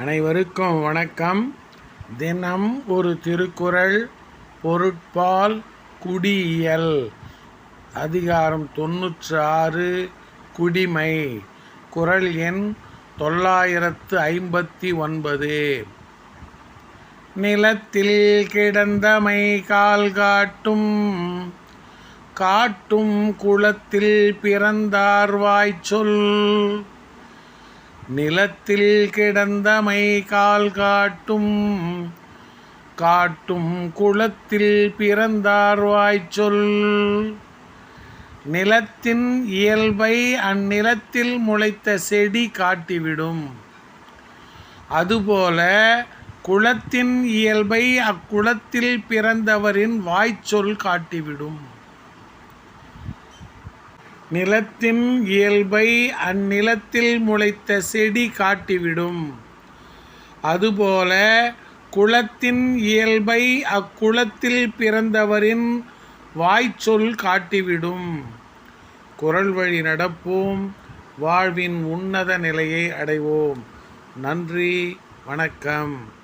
அனைவருக்கும் வணக்கம். தினம் ஒரு திருக்குறள் பொருட்பால் குடியியல். அதிகாரம் தொண்ணூற்று ஆறு குடிமை. குறள் எண் தொள்ளாயிரத்து ஐம்பத்தி ஒன்பது. நிலத்தில் கிடந்தமை கால் காட்டும். காட்டும் குளத்தில் பிறந்தார் வாய்ச்சொல். நிலத்தில் கிடந்தமை கால் காட்டும் காட்டும் குளத்தில் பிறந்தார் வாய்ச்சொல். நிலத்தின் இயல்பை அந்நிலத்தில் முளைத்த செடி காட்டிவிடும். அதுபோல குளத்தின் இயல்பை அக்குளத்தில் பிறந்தவரின் வாய்ச்சொல் காட்டிவிடும். நிலத்தின் இயல்பை அந்நிலத்தில் முளைத்த செடி காட்டிவிடும். அதுபோல குளத்தின் இயல்பை அக்குளத்தில் பிறந்தவரின் வாய்ச்சொல் காட்டிவிடும். குரல் வழி நடப்போம். வாழ்வின் உன்னத நிலையை அடைவோம். நன்றி. வணக்கம்.